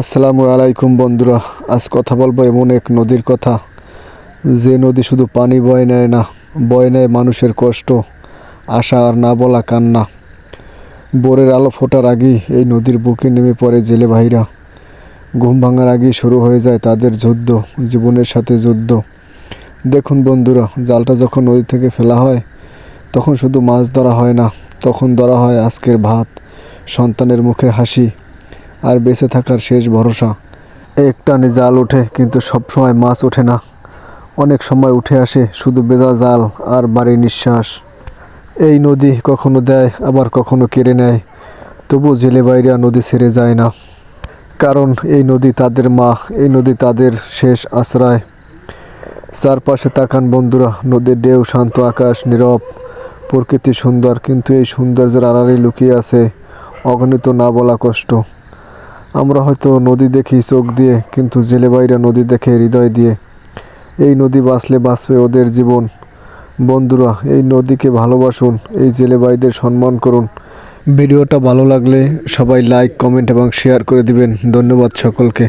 আসসালামু আলাইকুম বন্ধুরা, আজ কথা বলব এমন এক নদীর কথা। যে নদী শুধু পানি বয় নেয় না, বয় নেয় মানুষের কষ্ট, আশা আর না বলা কান্না। বোরের আলো ফোটার আগেই এই নদীর বুকে নেমে পড়ে জেলে ভাইরা। ঘুম ভাঙার আগেই শুরু হয়ে যায় তাদের যুদ্ধ, জীবনের সাথে যুদ্ধ। দেখুন বন্ধুরা, জালটা যখন নদী থেকে ফেলা হয়, তখন শুধু মাছ ধরা হয় না, তখন ধরা হয় আজকের ভাত, সন্তানের মুখের হাসি। আর বেঁচে থাকার শেষ ভরসা। এক টানে জাল ওঠে, কিন্তু সব সময় মাছ ওঠে না। অনেক সময় উঠে আসে শুধু বেজা জাল আর বাড়ি নিঃশ্বাস। এই নদী কখনো দেয়, আবার কখনো কেড়ে নেয়। তবু জেলে বাইরা নদী ছেড়ে যায় না। কারণ এই নদী তাদের মা, এই নদী তাদের শেষ আশ্রয়। চারপাশে তাকান বন্ধুরা, নদীর ঢেউ শান্ত, আকাশ নীরব, প্রকৃতি সুন্দর, কিন্তু এই সৌন্দর্যের আড়ালে লুকিয়ে আছে অগণিত না বলা কষ্ট। আমরা হয়তো নদী দেখি চোখ দিয়ে, কিন্তু জেলে বাইরা নদী দেখে হৃদয় দিয়ে। এই নদী বাঁচলে বাঁচবে ওদের জীবন। বন্ধুরা, এই নদীকে ভালোবাসুন, এই জেলে ভাইদের সম্মান করুন। ভিডিওটা ভালো লাগলে সবাই লাইক কমেন্ট এবং শেয়ার করে দিবেন। ধন্যবাদ সকলকে।